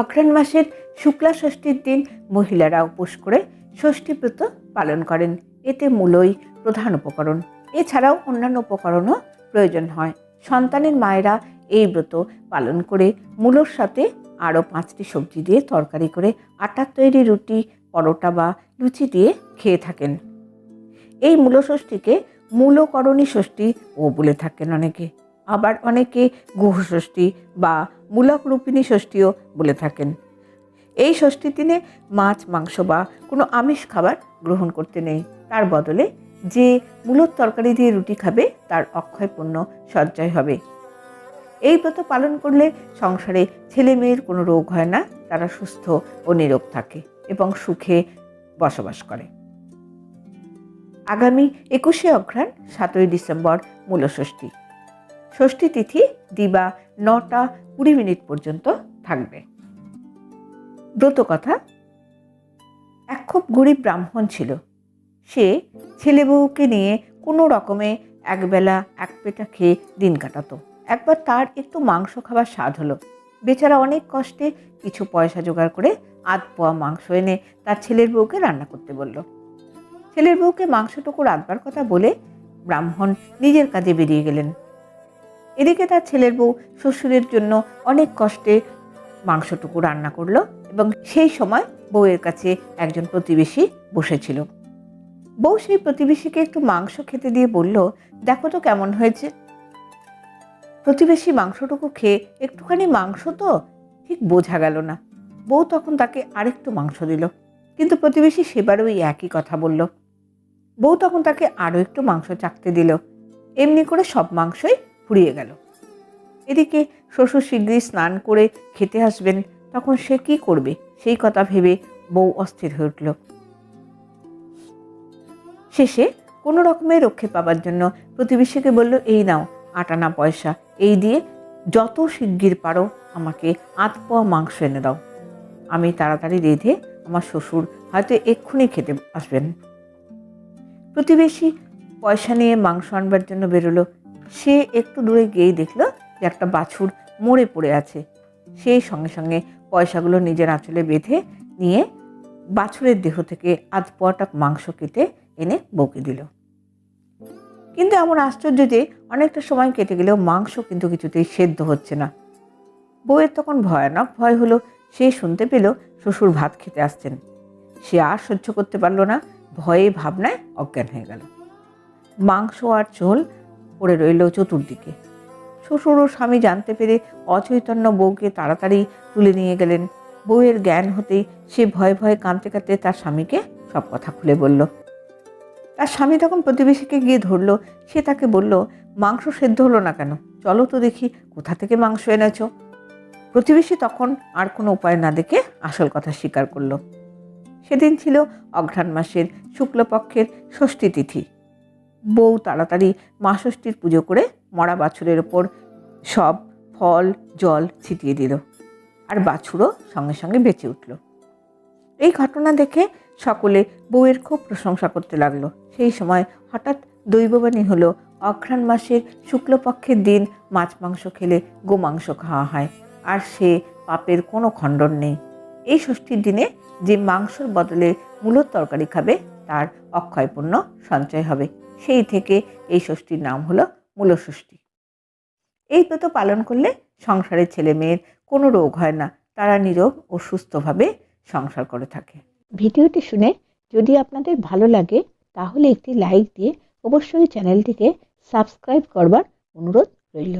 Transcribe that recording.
অঘ্রাণ মাসের শুক্লা ষষ্ঠীর দিন মহিলারা উপোস করে ষষ্ঠীব্রত পালন করেন। এতে মূলই প্রধান উপকরণ। এছাড়াও অন্যান্য উপকরণও প্রয়োজন হয়। সন্তানের মায়েরা এই ব্রত পালন করে মূলোর সাথে আরও পাঁচটি সবজি দিয়ে তরকারি করে আটার তৈরি রুটি, পরোটা বা লুচি দিয়ে খেয়ে থাকেন। এই মূলষষ্ঠীকে মূলকরণী ষষ্ঠী ও বলে থাকেন অনেকে। আবার অনেকে গুহ ষষ্ঠী বা মূলক রূপিণী ষষ্ঠীও বলে থাকেন। এই ষষ্ঠীর দিনে মাছ, মাংস বা কোনো আমিষ খাবার গ্রহণ করতে নেই। তার বদলে যে মূলত তরকারি দিয়ে রুটি খাবে, তার অক্ষয় পূর্ণ সঞ্চয় হবে। এই ব্রত পালন করলে সংসারে ছেলে মেয়ের কোনো রোগ হয় না, তারা সুস্থ ও নিরোগ থাকে এবং সুখে বসবাস করে। আগামী একুশে অঘ্রাণ, সাতই ডিসেম্বর মূলষষ্ঠী। ষষ্ঠী তিথি দিবা নটা কুড়ি মিনিট পর্যন্ত থাকবে। ব্রত কথা, এক খুব গরিব ব্রাহ্মণ ছিল। সে ছেলে বউকে নিয়ে কোনো রকমে একবেলা এক পেটা খেয়ে দিন কাটাতো। একবার তার একটু মাংস খাবার স্বাদ হলো। বেচারা অনেক কষ্টে কিছু পয়সা জোগাড় করে আধ পোয়া মাংস এনে তার ছেলের বউকে রান্না করতে বলল। ছেলের বউকে মাংসটুকু রাঁধবার কথা বলে ব্রাহ্মণ নিজের কাজে বেরিয়ে গেলেন। এদিকে তার ছেলের বউ শ্বশুরের জন্য অনেক কষ্টে মাংসটুকু রান্না করল এবং সেই সময় বউয়ের কাছে একজন প্রতিবেশী বসেছিল। বউ সেই প্রতিবেশীকে একটু মাংস খেতে দিয়ে বলল, দেখো তো কেমন হয়েছে। প্রতিবেশী মাংসটুকু খেয়ে, একটুখানি মাংস তো? ঠিক বোঝা গেল না। বউ তখন তাকে আরেকটু মাংস দিল, কিন্তু প্রতিবেশী সেবারও ওই একই কথা বলল। বউ তখন তাকে আরও একটু মাংস চাকতে দিল। এমনি করে সব মাংসই ফুরিয়ে গেল। এদিকে শ্বশুর শীঘ্রই স্নান করে খেতে আসবেন, তখন সে কি করবে সেই কথা ভেবে বউ অস্থির হয়ে উঠল। শেষে কোনো রকমের রক্ষে পাবার জন্য প্রতিবেশীকে বলল, এই নাও আটানা পয়সা, এই দিয়ে যত শিগগির পারো আমাকে আধ পোয়া মাংস এনে দাও। আমি তাড়াতাড়ি রেঁধে আমার শ্বশুর হয়তো এক্ষুনি খেতে আসবেন। প্রতিবেশী পয়সা নিয়ে মাংস আনবার জন্য বেরোলো। সে একটু দূরে গিয়েই দেখল যে একটা বাছুর মরে পড়ে আছে। সেই সঙ্গে সঙ্গে পয়সাগুলো নিজের আঁচলে বেঁধে নিয়ে বাছুরের দেহ থেকে আধ পোয়াটা মাংস কেটে এনে বকে দিল। কিন্তু এমন আশ্চর্য যে অনেকটা সময় কেটে গেলেও মাংস কিন্তু কিছুতেই সেদ্ধ হচ্ছে না। বউয়ের তখন ভয়ানক ভয় হলো। সে শুনতে পেল শ্বশুর ভাত খেতে আসছেন। সে আর সহ্য করতে পারল না। ভয়ে ভাবনায় অজ্ঞান হয়ে গেল। মাংস আর ঝোল পড়ে রইল চতুর্দিকে। শ্বশুর ও স্বামী জানতে পেরে অচৈতন্য বউকে তাড়াতাড়ি তুলে নিয়ে গেলেন। বউয়ের জ্ঞান হতেই সে ভয়ে ভয়ে কাঁদতে কাঁদতে তার স্বামীকে সব কথা খুলে বলল। তার স্বামী তখন প্রতিবেশীকে গিয়ে ধরলো। সে তাকে বলল, মাংস সেদ্ধ হলো না কেন? চলো তো দেখি কোথা থেকে মাংস এনেছ? প্রতিবেশী তখন আর কোনো উপায় না দেখে আসল কথা স্বীকার করল। সেদিন ছিল অঘ্রাণ মাসের শুক্লপক্ষের ষষ্ঠী তিথি। বউ তাড়াতাড়ি মা ষষ্ঠীর পুজো করে মরা বাছুরের ওপর সব ফল, জল ছিটিয়ে দিল আর বাছুরও সঙ্গে সঙ্গে বেঁচে উঠল। এই ঘটনা দেখে সকলে বউয়ের খুব প্রশংসা করতে লাগল। সেই সময় হঠাৎ দৈববাণী হলো, অঘ্রাণ মাসের শুক্লপক্ষের দিন মাছ মাংস খেলে গোমাংস খাওয়া হয় আর সে পাপের কোনো খণ্ডন নেই। এই ষষ্ঠীর দিনে যে মাংসর বদলে মূলত তরকারি খাবে তার অক্ষয়পূর্ণ সঞ্চয় হবে। সেই থেকে এই ষষ্ঠীর নাম হলো মূলষষ্ঠী। এই ব্রত পালন করলে সংসারের ছেলে মেয়ের কোনো রোগ হয় না, তারা নিরোগ ও সুস্থভাবে সংসার করে থাকে। ভিডিওটি শুনে যদি আপনাদের ভালো লাগে, তাহলে একটি লাইক দিয়ে অবশ্যই চ্যানেলটিকে সাবস্ক্রাইব করবার অনুরোধ রইল।